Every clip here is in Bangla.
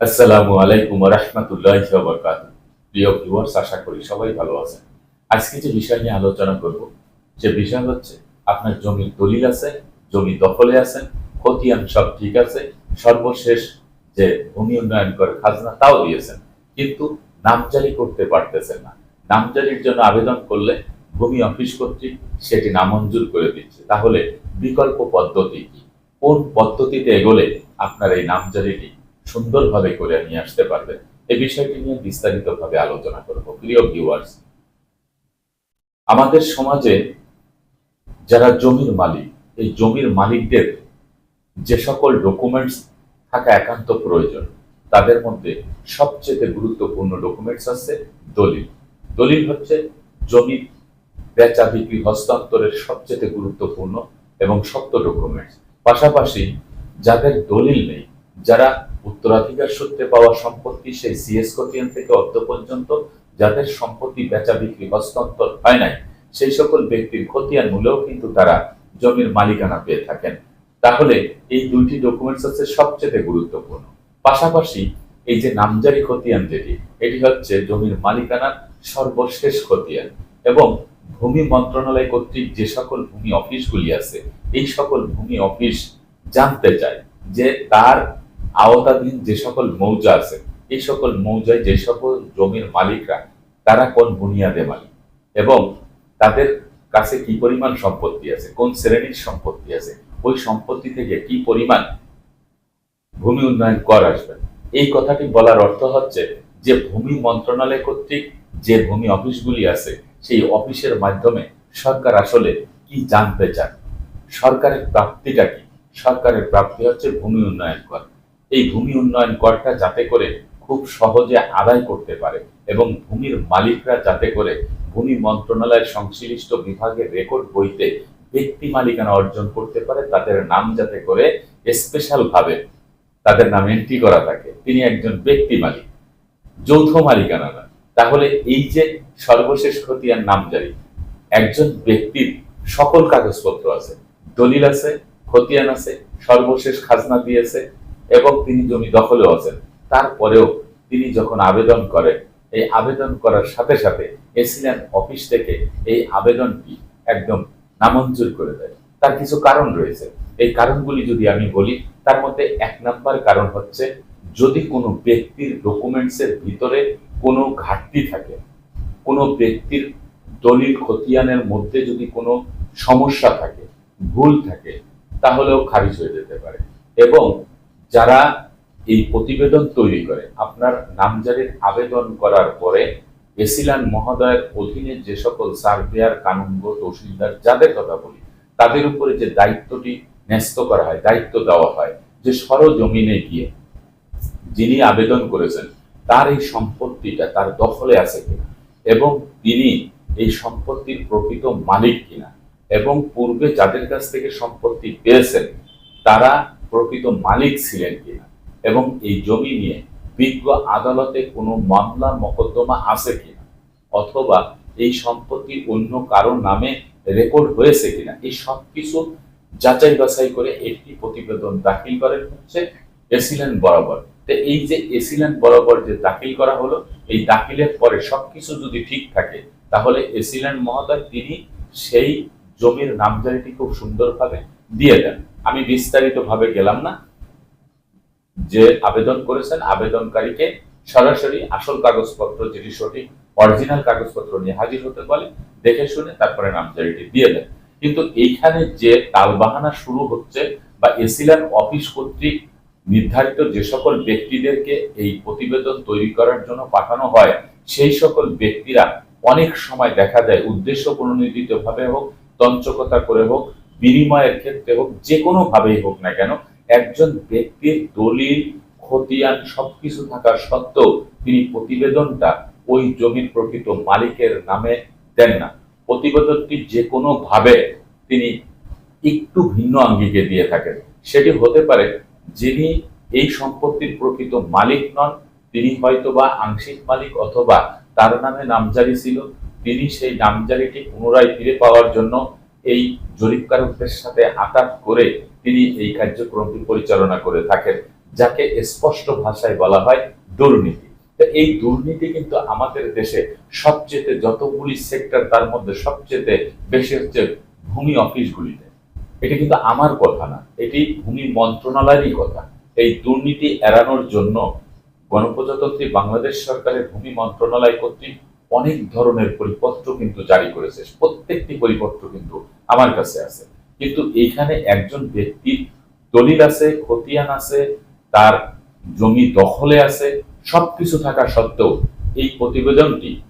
আসসালামু আলাইকুম রহমতুল্লাহ বরকাত প্রিয় ভিউয়ার্স আশা করি সবাই ভালো আছেন। আজকে যে বিষয় নিয়ে আলোচনা করব সে বিষয় হচ্ছে আপনার জমির দলিল আছে, জমি দখলে আছেন খতিয়ান সব ঠিক আছে, সর্বশেষ যে ভূমি উন্নয়ন করে খাজনা তাও দিয়েছেন, কিন্তু নামজারি করতে পারতেছেন না। নামজারির জন্য আবেদন করলে ভূমি অফিস কর্তৃক সেটি নামঞ্জুর করে দিচ্ছে। তাহলে বিকল্প পদ্ধতি কি? কোন পদ্ধতিতে এগোলে আপনার এই নামজারিটি সুন্দরভাবে করে নিয়ে আসতে পারবেন এই বিষয়টি নিয়ে বিস্তারিতভাবে আলোচনা করব। প্রিয় ভিউয়ার্স আমাদের সমাজে যারা জমির মালিক, এই জমির মালিকদের যে সকল ডকুমেন্টস থাকা একান্ত প্রয়োজন, তাদের মধ্যে সবচেয়ে গুরুত্বপূর্ণ ডকুমেন্টস আছে দলিল। দলিল হচ্ছে জমির বেচা বিক্রি হস্তান্তরের সবচেয়ে গুরুত্বপূর্ণ এবং শক্ত ডকুমেন্টস পাশাপাশি যাদের দলিল নেই, যারা উত্তরাধিকার সূত্রে পাওয়া সম্পত্তি সেই সিএস কোটিয়ান থেকে অর্থ পর্যন্ত, যাদের সম্পত্তি বেচা বিক্রি হস্তান্তর হয় নাই, সেই সকল ব্যক্তির খতিয়ান মূলেও কিন্তু তারা জমির মালিকানা পেয়ে থাকেন। তাহলে এই দুইটি ডকুমেন্টস হচ্ছে সবচেয়ে গুরুত্বপূর্ণ। পাশাপাশি এই যে নামজারি খতিয়ান যেটি, এটি হচ্ছে জমির মালিকানার সর্বশেষ খতিয়ান এবং ভূমি মন্ত্রণালয় কর্তৃক যে সকল ভূমি অফিসগুলি আছে, এই সকল ভূমি অফিস জানতে চায় যে তার আওতাধীন যে সকল মৌজা আছে, এই সকল মৌজায় যে সকল জমির মালিকরা, তারা কোন বুনিয়াদে মালিক? এবং তাদের কাছে কি পরিমাণ সম্পত্তি আছে? কোন শ্রেণির সম্পত্তি আছে? ওই সম্পত্তি থেকে কি পরিমাণ ভূমি উন্নয়ন কর আসবে? এই কথাটি বলার অর্থ হচ্ছে যে ভূমি মন্ত্রণালয় কর্তৃক যে ভূমি অফিসগুলি আছে, সেই অফিসের মাধ্যমে সরকার আসলে কি জানতে চান? সরকারের প্রাপ্তিটা কি? সরকারের প্রাপ্তি হচ্ছে ভূমি উন্নয়ন কর। এই ভূমি উন্নয়ন করটা যাতে করে খুব সহজে আদায় করতে পারে এবং ভূমির মালিকরা যাতে করে ভূমি মন্ত্রণালয়ের সংশ্লিষ্ট বিভাগের রেকর্ড বইতে ব্যক্তি মালিকানা অর্জন করতে পারে, তাদের নাম যাতে করে স্পেশাল ভাবে তাদের নাম এন্ট্রি করা থাকে। তিনি একজন ব্যক্তি মালিক, যৌথ মালিকানা না। তাহলে এই যে সর্বশেষ খতিয়ান নামজারি, একজন ব্যক্তির সকল কাগজপত্র আছে, দলিল আছে, খতিয়ান আছে, সর্বশেষ খাজনা দিয়েছে এবং তিনি জমি দখলেও আছেন। তারপরেও তিনি যখন আবেদন করেন এই আবেদন করার সাথে সাথে এসিল্যান্ড অফিস থেকে এই আবেদনটি একদম নামঞ্জুর করে দেয়। তার কিছু কারণ রয়েছে। এই কারণগুলি যদি আমি বলি, তার মধ্যে এক নাম্বার কারণ হচ্ছে, যদি কোনো ব্যক্তির ডকুমেন্টসের ভিতরে কোনো ঘাটতি থাকে, কোনো ব্যক্তির দলিল খতিয়ানের মধ্যে যদি কোনো সমস্যা থাকে, ভুল থাকে, তাহলেও খারিজ হয়ে যেতে পারে। এবং যারা এই প্রতিবেদন তৈরি করে, আপনার নামজারির আবেদন করার পরে এসিলান মহোদয়ের অধীনে যে সকল সার্ভেয়ার কানুনগ তহসিলদার, যাদের কথা বলি, তাদের উপরে যে দায়িত্বটি ন্যস্ত করা হয়, দায়িত্ব দেওয়া হয়, যে সরজমিনে গিয়ে যিনি আবেদন করেছেন, তার এই সম্পত্তিটা তার দখলে আছে কিনা এবং তিনি এই সম্পত্তির প্রকৃত মালিক কিনা এবং পূর্বে যাদের কাছ থেকে সম্পত্তি পেয়েছেন, তারা প্রকৃত মালিক ছিলেন কিনা এবং এই জমি নিয়ে বিজ্ঞ আদালতে কোনো মামলা, মকদ্দমা আছে কিনা? অথবা এই সম্পত্তি অন্য কারও নামে রেকর্ড হয়েছে কিনা? এই সব কিছু যাচাই বাছাই করে একটি প্রতিবেদন দাখিল করেন হচ্ছে এসিল্যান্ড বরাবর। তো এই যে এসিল্যান্ড বরাবর যে দাখিল করা হলো, এই দাখিলের পরে সবকিছু যদি ঠিক থাকে, তাহলে এসিল্যান্ড মহোদয় তিনি সেই জমির নামজারিটি খুব সুন্দরভাবে দিয়ে দেন। আমি বিস্তারিত ভাবে গেলাম না। যে আবেদন করেছেন আবেদনকারীকে সরাসরি আসল কাগজপত্র, যেটি সঠিক অরিজিনাল কাগজপত্র নিয়ে হাজির হতে বলে, দেখে শুনে তারপরে নামজারিটি দিয়ে দেন। কিন্তু এইখানে যে তালবাহানা শুরু হচ্ছে বা এসিলান অফিস কর্তৃক নির্ধারিত যে সকল ব্যক্তিদেরকে এই প্রতিবেদন তৈরি করার জন্য পাঠানো হয়, সেই সকল ব্যক্তিরা অনেক সময় দেখা যায় উদ্দেশ্য প্রণোদিত ভাবে হোক তঞ্চকতা করে হোক বিনিময়ের ক্ষেত্রে হোক, যে কোনো ভাবেই হোক না কেন, একজন ব্যক্তির দলিল, খতিয়ান সবকিছু থাকা সত্ত্বেও তিনি প্রতিবেদনটা ওই জমির প্রকৃত মালিকের নামে দেন না। প্রতিবেদনটি যে কোনো ভাবে তিনি একটু ভিন্ন আঙ্গিকে দিয়ে থাকেন। সেটি হতে পারে যিনি এই সম্পত্তির প্রকৃত মালিক নন, তিনি হয়তো বা আংশিক মালিক অথবা তার নামে নামজারি ছিল, তিনি সেই নামজারিটি পুনরায় ফিরে পাওয়ার জন্য এই জরিপকারকদের সাথে আটাক করে তিনি এই কার্যক্রমটি পরিচালনা করে থাকেন, যাকে স্পষ্ট ভাষায় বলা হয় দুর্নীতি। এই দুর্নীতি কিন্তু আমাদের দেশে সবচেয়ে যতগুলি সেক্টর তার মধ্যে সবচেয়ে বেশি হচ্ছে ভূমি অফিসগুলিতে। এটি কিন্তু আমার কথা না, এটি ভূমি মন্ত্রণালয়েরই কথা। এই দুর্নীতি এড়ানোর জন্য গণপ্রজাতন্ত্রী বাংলাদেশ সরকারের ভূমি মন্ত্রণালয় কর্তৃক অনেক ধরনের পরিপত্র কিন্তু জারি করেছে। প্রত্যেকটি পরিপত্র কিন্তু আমার কাছে আছে। কিন্তু এইখানে একজন ব্যক্তির দলিল আছে, খতিয়ান আছে, তার জমি দখলে আছে, সবকিছু থাকা সত্ত্বেও এই প্রতিবেদনটি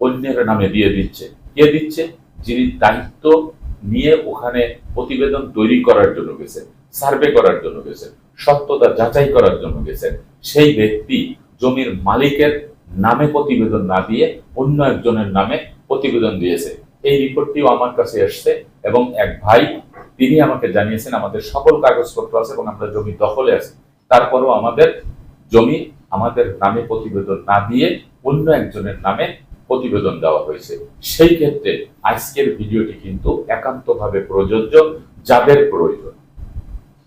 অন্যের নামে দিয়ে দিচ্ছে। কে দিচ্ছে? যিনি দায়িত্ব নিয়ে ওখানে প্রতিবেদন তৈরি করার জন্য গেছেন, সার্ভে করার জন্য গেছেন, সত্যতা যাচাই করার জন্য গেছেন, সেই ব্যক্তি জমির মালিকের নামে প্রতিবেদন না দিয়ে অন্য একজনের নামে প্রতিবেদন দিয়েছে। এই রিপোর্টটিও আমার কাছে এসছে এবং এক ভাই, তিনি আমাকে জানিয়েছেন আমাদের সকল কাগজপত্র আছে এবং আমরা জমি দখলে আছি। তারপরও আমাদের জমি আমাদের নামে প্রতিবেদন না দিয়ে অন্য একজনের নামে প্রতিবেদন দেওয়া হয়েছে। সেই ক্ষেত্রে আজকের ভিডিওটি কিন্তু একান্তভাবে প্রযোজ্য, যাদের প্রয়োজন।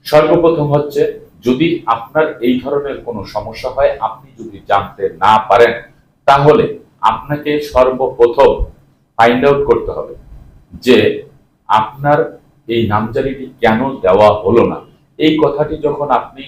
সর্বপ্রথম হচ্ছে যদি আপনার এই ধরনের কোনো সমস্যা হয়, আপনি যদি জানতে না পারেন, তাহলে আপনাকে সর্বপ্রথম ফাইন্ড আউট করতে হবে যে আপনার এই নামজারিটি কেন দেওয়া হলো না। এই কথাটি যখন আপনি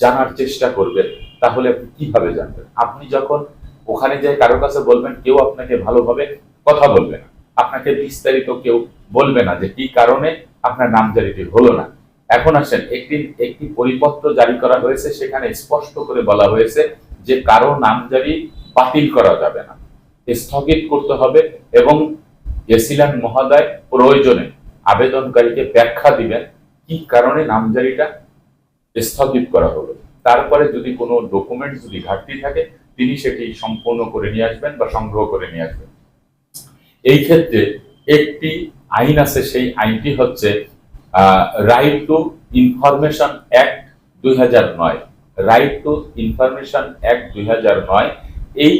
জানার চেষ্টা করবেন, তাহলে আপনি কীভাবে জানবেন? আপনি যখন ওখানে যে কারও কাছে বলবেন, কেউ আপনাকে ভালোভাবে কথা বলবে না। আপনাকে বিস্তারিত কেউ বলবে না যে কি কারণে আপনার নামজারিটি হলো না। এখন আসেন, একটি একটি পরিপত্র জারি করা হয়েছে, সেখানে স্পষ্ট করে বলা হয়েছে যে কারও নামজারি বাতিল করা যাবে না। স্থগিত করতে হবে এবং এসিলান মহোদয় প্রয়োজনে আবেদনকারীকে ব্যাখ্যা দিবেন কি কারণে নামজারিটা স্থগিত করা হলো। তারপরে যদি কোনো ডকুমেন্ট যদি ঘাটতি থাকে, তিনি সেটি সম্পূর্ণ করে নিয়ে আসবেন বা সংগ্রহ করে নিয়ে আসবেন। এই ক্ষেত্রে একটি আইন আছে, সেই আইনটি হচ্ছে রাইট টু ইনফরমেশন অ্যাক্ট দুই নয়। রাইট টু ইনফরমেশন অ্যাক্ট দুই নয়, এই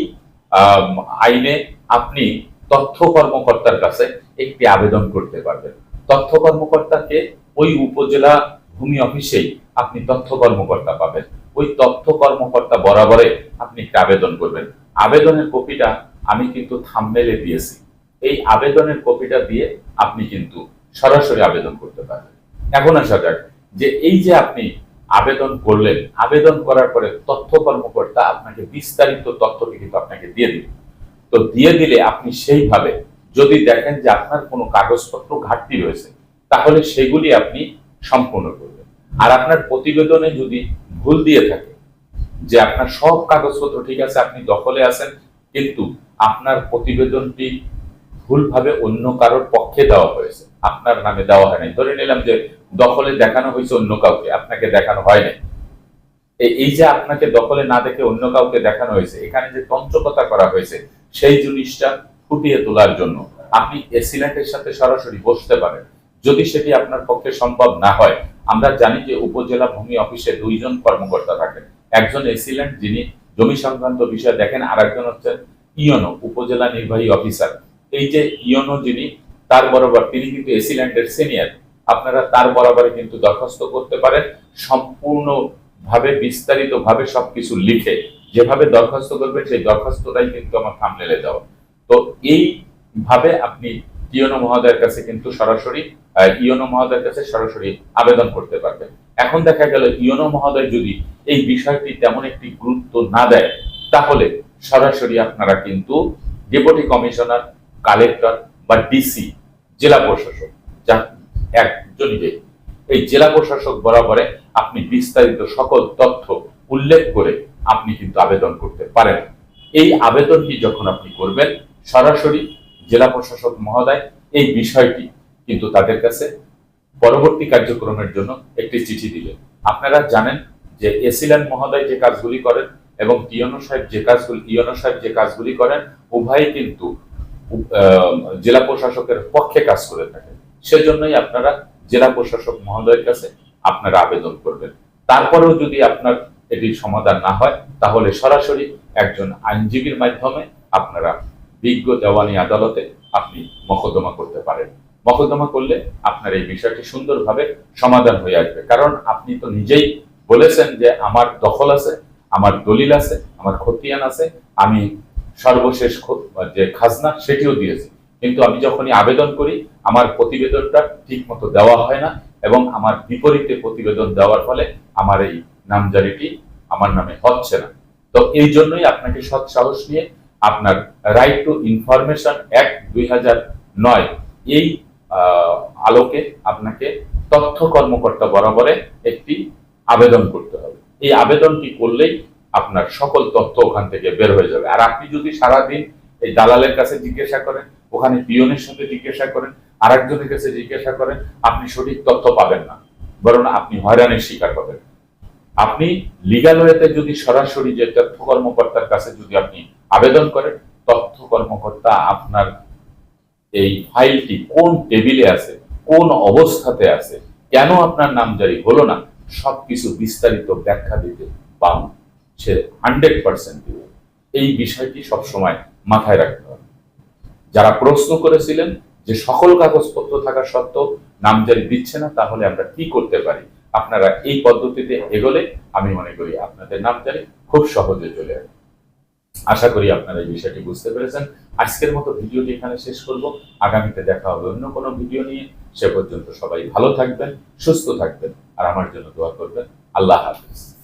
আইনে আপনি তথ্য কর্মকর্তার কাছে একটি আবেদন করতে পারবেন। তথ্য কর্মকর্তাকে ওই উপজেলা ভূমি অফিসেই আপনি তথ্য কর্মকর্তা পাবেন। ওই তথ্য কর্মকর্তা বরাবরে আপনি একটা আবেদন করবেন। আবেদনের কপিটা আমি কিন্তু থামমেলে দিয়েছি। এই আবেদনের কপিটা দিয়ে আপনি কিন্তু সরাসরি আবেদন করতে পারবেন। এখন আসা যাক যে এই যে আপনি আবেদন করলেন, আবেদন করার পরে তথ্য কর্মকর্তা আপনাকে বিস্তারিত তথ্যটি কিন্তু আপনাকে দিয়ে দিবে তো দিয়ে দিলে আপনি সেইভাবে যদি দেখেন যে আপনার কোনো কাগজপত্র ঘাটতি রয়েছে, তাহলে সেগুলি আপনি সম্পূর্ণ করবেন। আর আপনার প্রতিবেদনে যদি ভুল দিয়ে থাকে, যে আপনার সব কাগজপত্র ঠিক আছে, আপনি দখলে আছেন, কিন্তু আপনার প্রতিবেদনটি ভুলভাবে অন্য কারোর পক্ষে দেওয়া হয়েছে আপনার নামে দেওয়া হয় নাই। ধরে নিলাম যে দখলে দেখানো হয়েছে অন্য কাউকে, আপনাকে দেখানো হয় নাই। এই- যে আপনাকে দখলে না দেখে অন্য কাউকে দেখানো হয়েছে, এখানে যে তন্ত্রকতা করা হয়েছে, সেই জিনিসটা ফুটিয়ে তোলার জন্য আপনি এসিল্যান্টের সাথে সরাসরি বসতে পারেন। যদি সেটি আপনার পক্ষে সম্ভব না হয়, আমরা জানি যে উপজেলা ভূমি অফিসে দুইজন কর্মকর্তা থাকেন। একজন এসিল্যান্ট যিনি জমি সংক্রান্ত বিষয় দেখেন আর একজন হচ্ছে ইয়নো উপজেলা নির্বাহী অফিসার। এই যে ইয়নো যিনি তার বরাবর তিনি কিন্তু এসিল্যান্ডের সিনিয়র। আপনারা তার বরাবরে কিন্তু দরখাস্ত করতে পারেন। সম্পূর্ণ ভাবে বিস্তারিত ভাবে সবকিছু লিখে যেভাবে দরখাস্ত করবেন, সেই দরখাস্তটাই কিন্তু আমার থামনেলে দেওয়া। তো এই ভাবে আপনি ইয়নো মহোদয়ের কাছে কিন্তু সরাসরি ইয়নো মহোদয়ের কাছে সরাসরি আবেদন করতে পারবেন। এখন দেখা গেল, ইয়নো মহোদয় যদি এই বিষয়টি তেমন একটি গুরুত্ব না দেয়, তাহলে সরাসরি আপনারা কিন্তু ডেপুটি কমিশনার, কালেক্টর বা ডিসি জেলা প্রশাসক, যা একজনই এই জেলা প্রশাসক বরাবরে আপনি বিস্তারিত সকল তথ্য উল্লেখ করে আপনি কিন্তু আবেদন করতে পারেন। এই আবেদনটি যখন আপনি করবেন, সরাসরি জেলা প্রশাসক মহোদয় এই বিষয়টি কিন্তু তাদের কাছে পরবর্তী কার্যক্রমের জন্য একটি চিঠি দিলেন। আপনারা জানেন যে এসিলান মহোদয় যে কাজগুলি করেন এবং টিয়নো সাহেব যে কাজগুলি ইয়নো সাহেব যে কাজগুলি করেন, উভয়ই কিন্তু জেলা প্রশাসকের পক্ষে কাজ করে থাকেন। সেজন্যই আপনারা জেলা প্রশাসক মহোদয়ের কাছে আপনারা আবেদন করবেন। তারপরেও যদি আপনার এটির সমাধান না হয়, তাহলে সরাসরি একজন আইনজীবীর মাধ্যমে আপনারা বিজ্ঞ দেওয়ানি আদালতে আপনি মকদ্দমা করতে পারেন। মকদ্দমা করলে আপনার এই বিষয়টি সুন্দরভাবে সমাধান হয়ে আসবে। কারণ আপনি তো নিজেই বলেছেন যে আমার দখল আছে, আমার দলিল আছে, আমার খতিয়ান আছে, আমি সর্বশেষ যে খাজনা, সেটিও দিয়েছে। কিন্তু আমি যখনই আবেদন করি, আমার প্রতিবেদনটা ঠিক মতো দেওয়া হয় না এবং আমার বিপরীতে প্রতিবেদন দেওয়ার ফলে আমার এই নামজারিটি আমার নামে হচ্ছে না। তো এই জন্যই আপনাকে সৎ সাহস নিয়ে আপনার রাইট টু ইনফরমেশন অ্যাক্ট দুই নয় এই আলোকে আপনাকে তথ্য কর্মকর্তা বরাবরে একটি আবেদন করতে হবে। এই আবেদনটি করলেই আপনার সকল তথ্য ওখান থেকে বের হয়ে যাবে। আর আপনি যদি সারাদিন এই দালালের কাছে জিজ্ঞাসা করেন, ওখানে পিয়নের সঙ্গে জিজ্ঞাসা করেন, আরেকজনের কাছে জিজ্ঞাসা করেন, আপনি সঠিক তথ্য পাবেন না। বরং আপনি হয়রানির শিকার হবেন। আপনি লিগাল ওয়েতে যদি সরাসরি যে তথ্য কর্মকর্তার কাছে যদি আপনি আবেদন করেন, তথ্য কর্মকর্তা আপনার এই ফাইলটি কোন টেবিলে আছে, কোন অবস্থাতে আছে, কেন আপনার নাম জারি হলো না, সবকিছু বিস্তারিত ব্যাখ্যা দিতে পান সে হান্ড্রেড পার্সেন্ট দিবে এই বিষয়টি সবসময় মাথায় রাখতে হবে। যারা প্রশ্ন করেছিলেন যে সকল কাগজপত্র থাকা সত্ত্বেও নামজারি দিচ্ছে না, তাহলে আমরা কি করতে পারি? আপনারা এই পদ্ধতিতে এগোলে আমি মনে করি আপনাদের নামজারি খুব সহজে চলে আসবে। আশা করি আপনারা এই বিষয়টি বুঝতে পেরেছেন। আজকের মতো ভিডিওটি এখানে শেষ করব। আগামীতে দেখা হবে অন্য কোনো ভিডিও নিয়ে। সে পর্যন্ত সবাই ভালো থাকবেন, সুস্থ থাকবেন, আর আমার জন্য দোয়া করবেন। আল্লাহ হাফিজ।